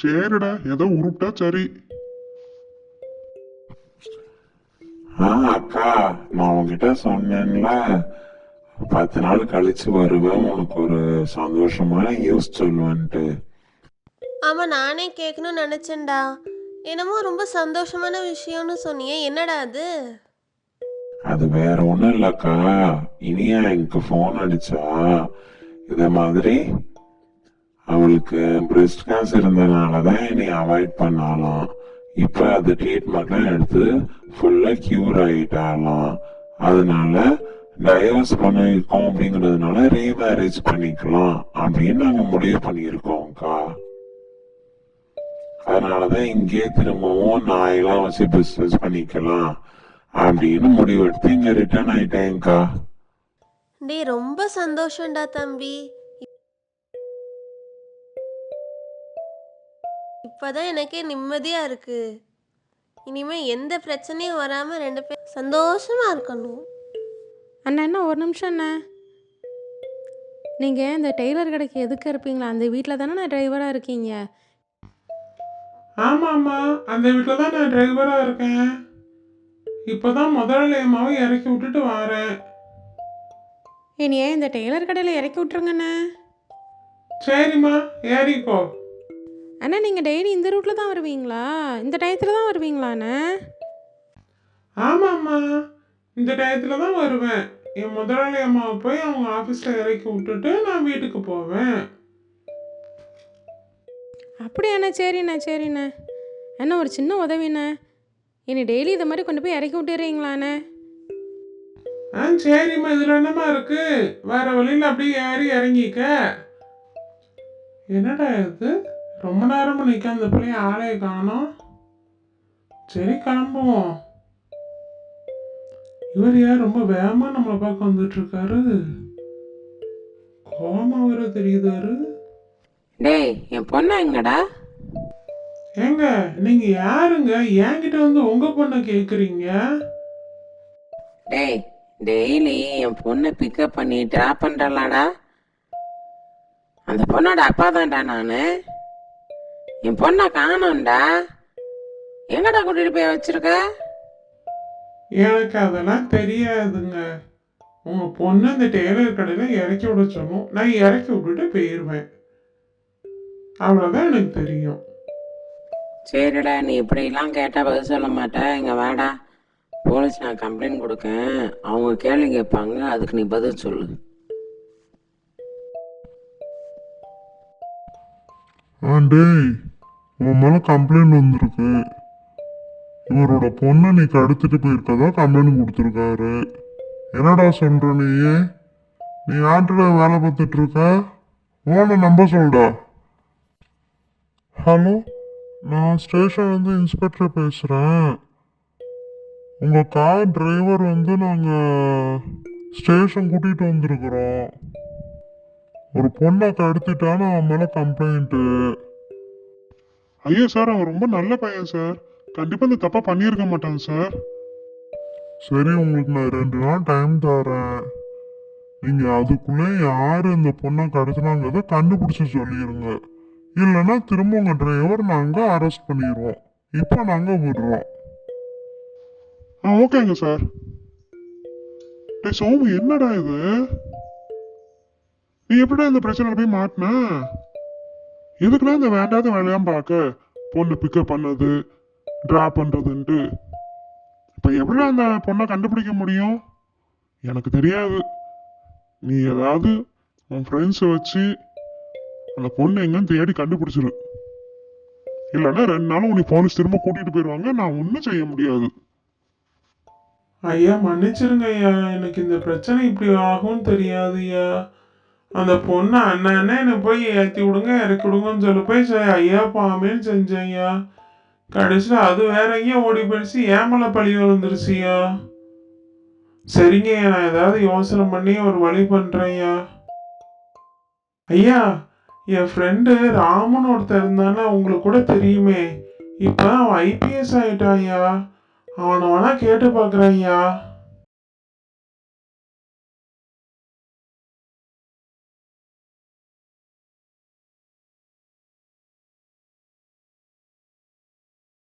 சரிடா ஏதோ உருப்பிட்டா சரி. ஆ அக்கா நான் உன்கிட்ட சொன்னேன்ல. பத்து நாள் கழிச்சு வருவேன். உனக்கு ஒரு சந்தோஷமான நியூஸ் சொல்லுவேன்ட்டு. ஆமா நானே கேட்கணும்னு நினைச்சேன்டா. என்னமோ ரொம்ப சந்தோஷமான விஷயம்னு சொன்னியே என்னடா அது? அது வேற ஒண்ணும் இல்லக்கா. இனியா எனக்கு ஃபோன் அடிச்சா. இத மாதிரி அவளுக்கு பிரெஸ்ட் கேன்சர் இருந்தனால தான் என்னை அவாய்ட் பண்ணாலாம் இப்போ அது ட்ரீட்மெண்ட்லாம் எடுத்து ஃபுல்லாக கியூர் ஆகிட்டாலும் அதனால டைவர்ஸ் பண்ணிருக்கோம் அப்படிங்கிறதுனால ரீமேரேஜ் பண்ணிக்கலாம் அப்படின்னு நாங்கள் முடிவு பண்ணியிருக்கோம்க்கா. அதனாலதான் இங்கே திரும்பவும் நாயெல்லாம் வச்சு பிஸ்னஸ் பண்ணிக்கலாம் அப்படின்னு முடிவெடுத்து இங்கே ரிட்டர்ன் ஆயிட்டேன்க்கா. டே ரொம்ப சந்தோஷம்டா தம்பி. இப்பதான் எனக்கே நிம்மதியா இருக்கு. இனிமே எந்த பிரச்சனையும் வராம ரெண்டு பேரும் சந்தோஷமா இருக்கணும். அண்ணா அண்ணா ஒரு நிமிஷம் அண்ணா. நீங்கள் இந்த டெய்லர் கடைக்கு எதுக்கு இருப்பீங்களா? அந்த வீட்டில் தானே நான் டிரைவராக இருக்கீங்க? ஆமாம்மா அந்த வீட்டில் தான் நான் டிரைவராக இருக்கேன். இப்போ தான் முதலாளி அம்மாவை இறக்கி விட்டுட்டு வரேன். என்னையே இந்த டெய்லர் கடையில் இறக்கி விட்ருங்கண்ணே சரிம்மா ஏறிக்கோ. அண்ணா நீங்கள் டெய்லி இந்த ரூட்டில் தான் வருவீங்களா? இந்த டயத்தில் தான் வருவீங்களாண்ணே ஆமாம்மா. இந்த டயத்தில் தான் வருவேன். என் முதலாளி அம்மாவை போய் அவங்க ஆஃபீஸில் இறக்கி விட்டுட்டு நான் வீட்டுக்கு போவேன். அப்படியாண்ணே சரிண்ணே சரிண்ணே. அண்ணா ஒரு சின்ன உதவிண்ணே. என்னை டெய்லி இதை மாதிரி கொண்டு போய் இறக்கி விட்டுறீங்களாண்ணே ஆ சரிம்மா. இதில் என்னம்மா இருக்கு? வேற வழியில் அப்படியே ஏறி இறங்கிக்க. என்னடா இது? ரொம்ப நேரமா நிற்க அந்த பிள்ளைய ஆளைய காணோம். சரி கிளம்புவோம். இவர் யார்? ரொம்ப வேகமா நம்மளை பார்க்க வந்துட்டு இருக்காரு கோமா வர தெரியுதாரு? டேய் என் பொண்ணா எங்கடா? ஏங்க நீங்க யாருங்க? என்கிட்ட வந்து உங்க பொண்ணை கேக்குறீங்க? டேய் டெய்லி என் பொண்ணை பிக்கப் பண்ணி ட்ராப் பண்றலாடா அந்த பொண்ணோட அப்பா தான்டா நானு. என் பொண்ணை காணோம்டா. எங்கடா கூட்டிட்டு போய் வச்சிருக்க? எனக்கு அதெல்லாம் தெரியாதுங்க. உங்க பொண்ணு இந்த டெய்லர் கடையில இறக்கி விட சொன்னோம் நான் இறக்கி விட்டுட்டு போயிடுவேன் அவ்வளவுதான் எனக்கு தெரியும். சரிடா நீ இப்படிலாம் கேட்டா பதில் சொல்ல மாட்டேன் இங்க வாடா. போலீஸ் நான் கம்ப்ளைண்ட் கொடுக்கேன். அவங்க கேள்வி கேட்பாங்க அதுக்கு நீ பதில் சொல்லு. ஆ டேய் உன் மேலே கம்ப்ளைண்ட் வந்திருக்கு. இவரோட பொண்ணை நீ கடத்திட்டு போயிருக்கதா கம்ப்ளைண்ட் கொடுத்துருக்காரு? என்னடா சொல்கிற நீ? நீ ஆட்டில் வேலை பார்த்துட்டு இருக்க ஓன நம்ப சொல்டா. ஹலோ நான் ஸ்டேஷன் வந்து இன்ஸ்பெக்டர் பேசுகிறேன் உங்கள் கார் டிரைவர் வந்து நாங்கள் ஸ்டேஷன் கூட்டிகிட்டு வந்திருக்கிறோம். ஒரு பொண்ணை கடத்திட்டான்னு அவன் மேலே கம்ப்ளைண்ட்டு ஐயோ சார் அவன் ரொம்ப நல்ல பையன் சார். கண்டிப்பாக இந்த தப்பா பண்ணியிருக்க மாட்டான் சார். சரி உங்களுக்கு நான் ரெண்டு நாள் டைம் தரேன். நீங்கள் அதுக்குள்ளே யார் இந்த பொண்ணை கடத்தினாங்கிறத கண்டுபிடிச்சி சொல்லிடுங்க இல்லைன்னா திரும்ப உங்கள் டிரைவர் நாங்கள் அரெஸ்ட் பண்ணிடுவோம். இப்போ நாங்கள் விடுறோம். ஆ ஓகேங்க சார். டேய் சோமு என்னடா இது? நீ எப்படிடா இந்த பிரச்சனையில போய் மாட்டின? எதுக்குலாம் இந்த வேண்டாத வேலையாம் பார்க்க பொண்ணு பிக்கப் பண்ணது ட்ராப் பண்ணுறதுன்ட்டு இப்போ எப்படி அந்த பொண்ணை கண்டுபிடிக்க முடியும்? எனக்கு தெரியாது. நீ ஏதாவது உன் ஃப்ரெண்ட்ஸை வச்சு அந்த பொண்ணு எங்கன்னு தேடி கண்டுபிடிச்சிரு. இல்லைன்னா ரெண்டு நாளும் உன்னை போலீஸ் திரும்ப கூட்டிகிட்டு போயிடுவாங்க நான் ஒன்றும் செய்ய முடியாது. ஐயா மன்னிச்சிருங்க ஐயா. எனக்கு இந்த பிரச்சனை இப்படி ஆகும்னு தெரியாது ஐயா. அந்த பொண்ணு அண்ணனே என்னை போய் ஏற்றி விடுங்க இறக்கி விடுங்கன்னு சொல்லி போய் சரி ஐயா பாமேன்னு செஞ்சேயா கடைசியில் அது வேற ஓடி போயிடுச்சு. ஏமலை பழி விழுந்துருச்சியா சரிங்க நான் ஏதாவது யோசனை பண்ணி ஒரு வழி பண்ணுறேன் ஐயா. ஐயா என் ஃப்ரெண்டு ராமன் ஒருத்தர் இருந்தானே உங்களுக்கு கூட தெரியுமே. இப்போ அவன் ஐபிஎஸ் ஆயிட்டான்யா அவனை வேணா கேட்டு பார்க்குறேன் ஐயா.